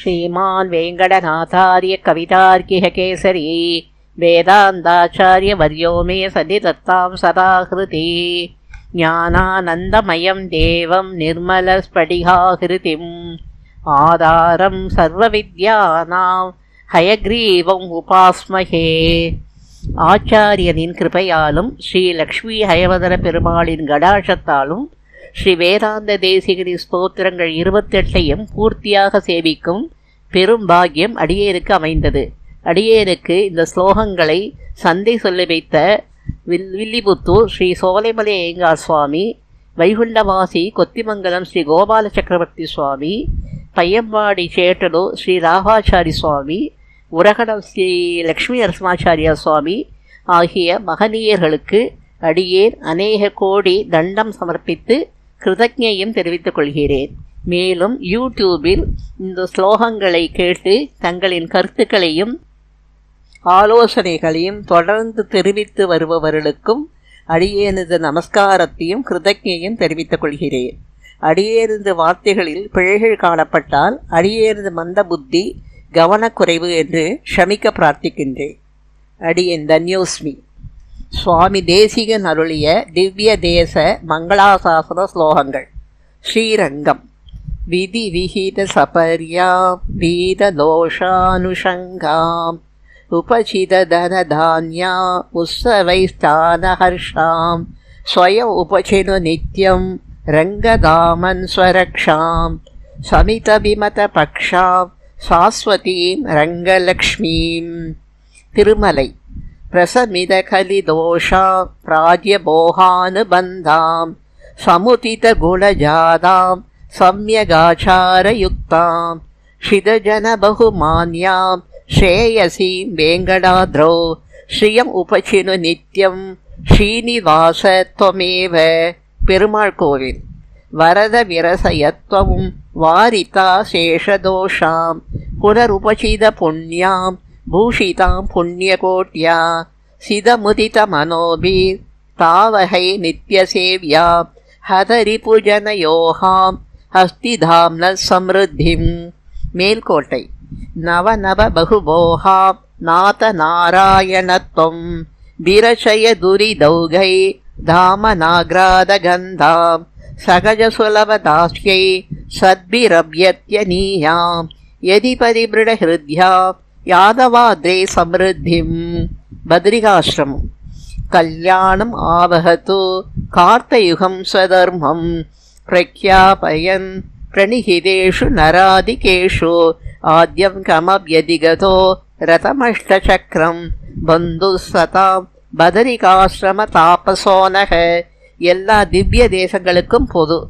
श्रीमान् वेङ्कटनाथार्य कवितार्किह केसरी वेदान्ताचार्यवर्यो मे सदि दत्तां सदा हृति ज्ञानानन्दमयं देवं निर्मलस्फटिकाहृतिम् आधारं सर्वविद्यानां हयग्रीवम् उपास्महे ஆச்சாரியனின் கிருபையாலும் ஸ்ரீ லக்ஷ்மி ஹயவதன பெருமாளின் கடாஷத்தாலும் ஸ்ரீ வேதாந்த தேசிகரி ஸ்தோத்திரங்கள் இருபத்தெட்டையும் பூர்த்தியாக சேவிக்கும் பெரும் பாக்கியம் அடியேனுக்கு அமைந்தது. அடியேனுக்கு இந்த ஸ்லோகங்களை சந்தை சொல்லி வைத்த வில் வில்லிபுத்தூர் ஸ்ரீ சோலைமலை ஐயங்கார் சுவாமி வைகுண்டவாசி கொத்திமங்கலம் ஸ்ரீ கோபால சக்கரவர்த்தி சுவாமி பையம்பாடி சேட்டலு ஸ்ரீ ராகாச்சாரி சுவாமி உரகடம் ஸ்ரீ லக்ஷ்மி நரசிம்மாச்சாரியா சுவாமி ஆகிய மகனீயர்களுக்கு அடியேன் அநேக கோடி தண்டம் சமர்ப்பித்து கிருதஜையும் தெரிவித்துக் கொள்கிறேன். மேலும் யூடியூபில் இந்த ஸ்லோகங்களை கேட்டு தங்களின் கருத்துக்களையும் ஆலோசனைகளையும் தொடர்ந்து தெரிவித்து வருபவர்களுக்கும் அடியேனது நமஸ்காரத்தையும் கிருதஜையும் தெரிவித்துக் கொள்கிறேன். அடியேனது வார்த்தைகளில் பிழைகள் காணப்பட்டால் அடியேனது மந்த புத்தி கவனக்குறைவு என்று ஷமிக்க பிரார்த்திக்கின்றேன். அடியேன் தன்யோஸ்மி. சுவாமி தேசிகன் அருளிய திவ்ய தேச மங்களாசாசன ஸ்லோகங்கள். ஸ்ரீரங்கம். விதி விகித சபர்யாம் வீத தோஷானுஷங்காம் உபசித தனதான்யா உற்சவை ஸ்தானஹர்ஷாம் ஸ்வய உபசினு நித்யம் ரங்கதாமன் ஸ்வரக்ஷாம் சமிதவிமத பக்ஷாம் சாஸ்வதீம் ரங்கலக்ஷ்மீம். திருமலை. प्रसमिदखलिदोषा प्राज्यमोहानुबन्धां समुदितगुणजातां सम्यगाचारयुक्तां क्षिदजनबहुमान्यां श्रेयसीं वेङ्कटाद्रौ श्रियम् उपचिनु नित्यं श्रीनिवास त्वमेव பெருமாள் கோவில் வரத விரசயத்வம் வாரிதா சேஷதோஷாம் புனருபசித புண்ணியாம் பூஷிதாம் புண்ணியகோட்யா சிதமுதித மனோபீர் தாவகை நித்யசேவ்யா ஹதரிபுஜனயோகாம் ஹஸ்திதாம்ன சம்ருத்திம் மேல்கோட்டை நவநவ பகுபோகாம் நாத நாராயணத்வம் விரசய துரிதௌகை धामनाग्रादगन्धां सहजसुलभदास्यै सद्भिरभ्यत्यनीयां यदि परिमृढहृद्या யாதவாத்ரே சமிருத்திம் பத்ரிகாசிரமம் கல்யாணம் ஆவகத்து கார்த்தயுகம் ஸ்வதர்மம். பிரக்யாபயன் பிரணிஹிதேஷு நராதிகேஷு. ஆத்யம் கமவ்யதிகதோ ரதமஷ்டசக்கரம் பந்து சதாம் பதரிகாசிரம தாபசோனக. எல்லா திவ்ய தேசங்களுக்கும் பொது.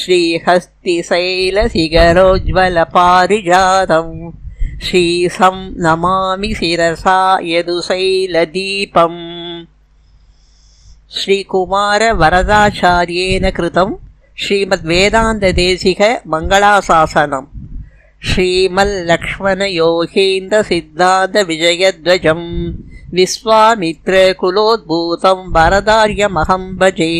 श्रीहस्तिशैलशिखरोज्ज्वलपारिजातम् श्रीसं नमामि शिरसा यदुशैलदीपम् श्रीकुमारवरदाचार्येण कृतं श्रीमद्वेदान्तदेशिक मङ्गलाशासनम् श्रीमल्लक्ष्मणयोगीन्द्रसिद्धान्तविजयध्वजम् विश्वामित्रकुलोद्भूतं वरदार्यमहं भजे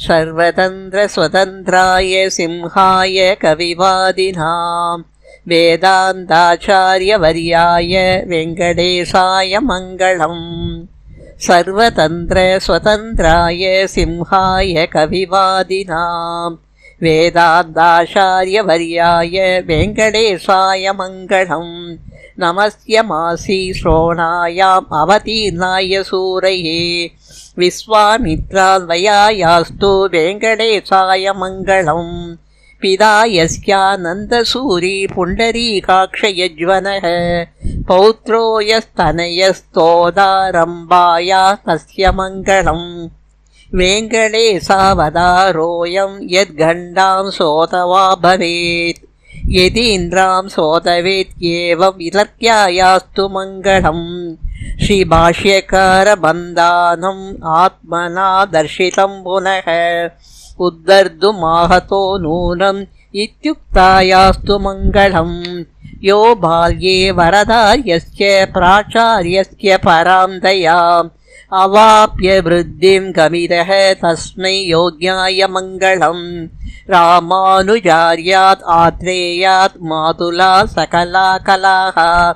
सर्वतन्त्रस्वतन्त्राय सिंहाय कविवादिनां वेदान्ताचार्यवर्याय वेङ्कटेशाय मङ्गलम् सर्वतन्त्रस्वतन्त्राय सिंहाय कविवादिनां वेदान्ताचार्यवर्याय वेङ्कटेशाय मङ्गलम् नमस्यमासि श्रोणायाम् अवतीर्णाय सूरये विश्वामित्राद्वयायास्तु वेङ्कटेशाय मङ्गलम् पिता यस्यानन्दसूरी पुण्डरीकाक्षयज्वनः पौत्रो यस्तनयस्तोदारम्बाया तस्य मङ्गलम् वेङ्कटेशावतारोऽयं यद्गण्डां सोतवा भवेत् यदीन्द्रां सोदवेत्येवं वितर्क्यायास्तु मङ्गलम्। श्रीभाष्यकारबन्धानम् आत्मना दर्शितं पुनः उद्धर्तुमाहतो नूनम् इत्युक्तायास्तु मङ्गलम्। यो बाल्ये वरदार्यस्य प्राचार्यस्य परां दयाम् अवाप्य वृद्धिं गमिदः तस्मै योग्याय मङ्गलम् रामानुजार्यात् आत्रेयात् मातुला सकला कलाः।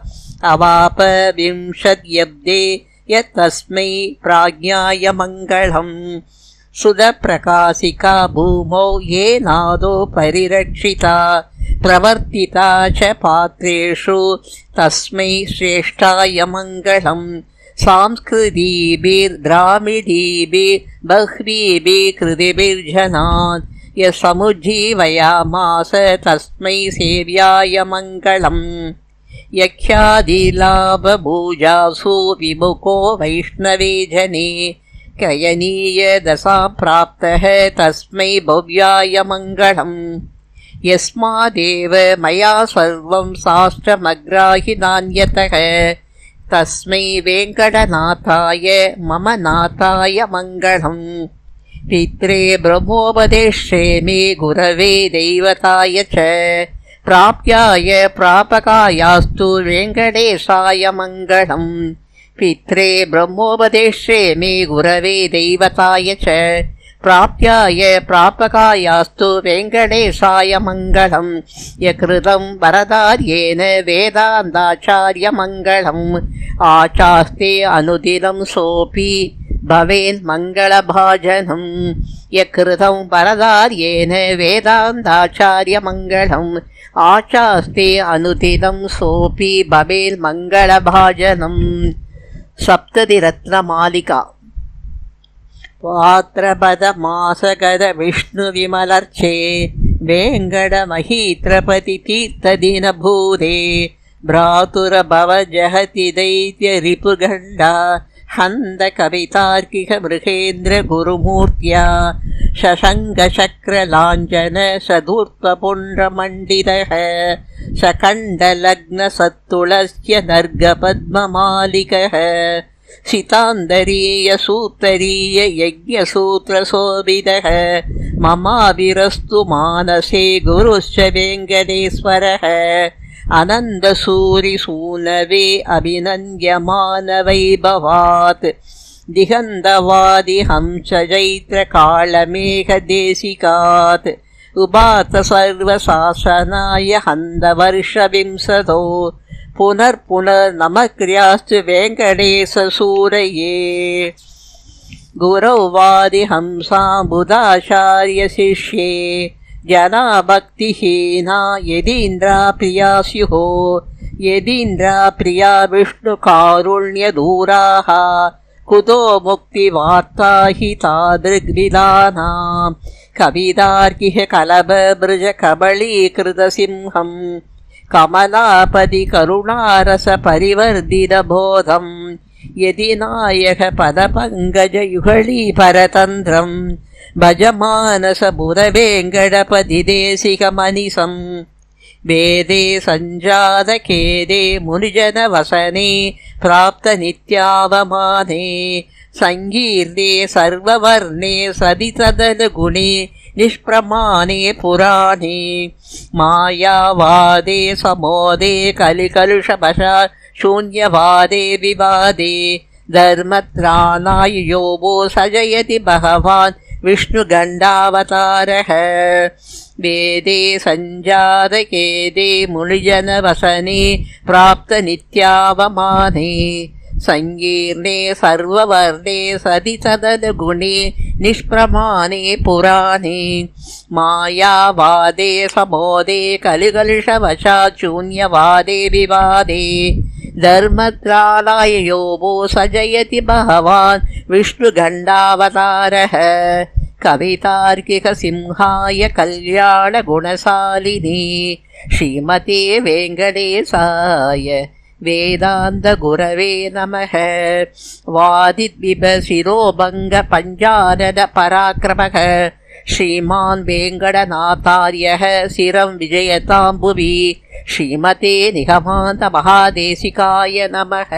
अवाप विंशत्यब्दे यत्तस्मै प्राज्ञाय मङ्गलम्। सुदप्रकाशिका भूमौ येनादो परिरक्षिता। प्रवर्तिता च पात्रेषु तस्मै श्रेष्ठाय मङ्गलम्। सांस्कृतिभिर्द्रामिडीभिर्बह्वीभिः कृतिभिर्जनान् य तस्मै सेव्याय मङ्गलम्। यख्यादिलाभभूजासु विमुखो वैष्णवे जने कयनीयदशा प्राप्तः तस्मै भव्याय मङ्गलम्। यस्मादेव मया सर्वं साष्ट्रमग्राहिनान्यतः तस्मै वेङ्कटनाथाय मम नाथाय मङ्गलम् पित्रे ब्रह्मोपदेशे मे गुरवे दैवताय च प्राप्याय प्रापकायास्तु वेङ्कटेशाय मङ्गलम् पित्रे ब्रह्मोपदेशे मे गुरवे दैवताय च प्राप्याय प्रापकायास्तु वेङ्कटेशाय मङ्गलम् यकृतं वरदार्येन वेदान्ताचार्यमङ्गलम् आचास्ते अनुदिनं सोऽपि भवेन्मङ्गलभाजनम् यकृतं वरदार्येन वेदान्ताचार्यमङ्गलम् आचास्ते अनुदिनं सोऽपि भवेन्मङ्गलभाजनम् सप्ततिरत्नमालिका पात्रपदमासगदविष्णुविमलर्चे वेङ्गडमहीत्रपतितीर्थदिनभूते भ्रातुरभवजहति दैत्यरिपुगण्डा हन्दकवितार्किकमृगेन्द्रगुरुमूर्त्या शशङ्गचक्रलाञ्जन सधूर्त्वपुण्ड्रमण्डितः सकण्डलग्नसत्तुलस्य नर्गपद्ममालिकः सितान्तरीयसूत्तरीययज्ञसूत्रशोभितः ममाविरस्तु मानसे गुरुश्च वेङ्कटेश्वरः अनन्दसूरिसूनवे अभिनन्द्यमानवैभवात् दिगन्धवादिहंसजैत्रकालमेघदेशिकात् उपात सर्वशासनाय हन्दवर्षविंशतो पुनर्पुनर्नमक्रियास्तु वेङ्कटेशसूरये गुरौ वादिहंसाम्बुदाचार्यशिष्ये जना भक्तिहीना यदीन्द्राप्रिया स्युः यदीन्द्राप्रिया विष्णुकारुण्यदूराः कुतो मुक्तिवार्ता हि तादृग्विदानाम् कविदार्किह कलभबृजकबलीकृतसिंहम् कमलापदि करुणारसपरिवर्धितबोधम् यदि नायकपदपङ्कजयुगळीपरतन्त्रम् भजमानसबुधवेङ्कटपदिदेशिकमनिसम् वेदे सञ्जातखेदे मुनिजनवसने प्राप्तनित्यावमाने सङ्गीर्णे सर्ववर्णे सदितदनुगुणे निष्प्रमाणे पुराणे मायावादे समोदे कलिकलुषवशा शून्यवादे विवादे धर्मत्राणाय योगो सजयति भगवान् विष्णुगण्डावतारः वेदे सञ्जातकेदे मुनिजनवसने प्राप्तनित्यावमाने। सङ्गीर्णे सर्ववर्णे सदि सदनुगुणे निष्प्रमाणे पुराणे। मायावादे समोदे कलिकलुषवशाचून्यवादे विवादे धर्मत्रालाय योगो सजयति भगवान् विष्णुगण्डावतारः कवितार्किकसिंहाय कल्याणगुणशालिनी श्रीमते वेङ्कटेशाय वेदान्तगुरवे नमः वादिद्विभशिरोभङ्गपञ्चाननपराक्रमः श्रीमान् वेङ्कटनाथार्यः शिरं विजयताम्बुवि श्रीमते निगमान्तमहादेशिकाय नमः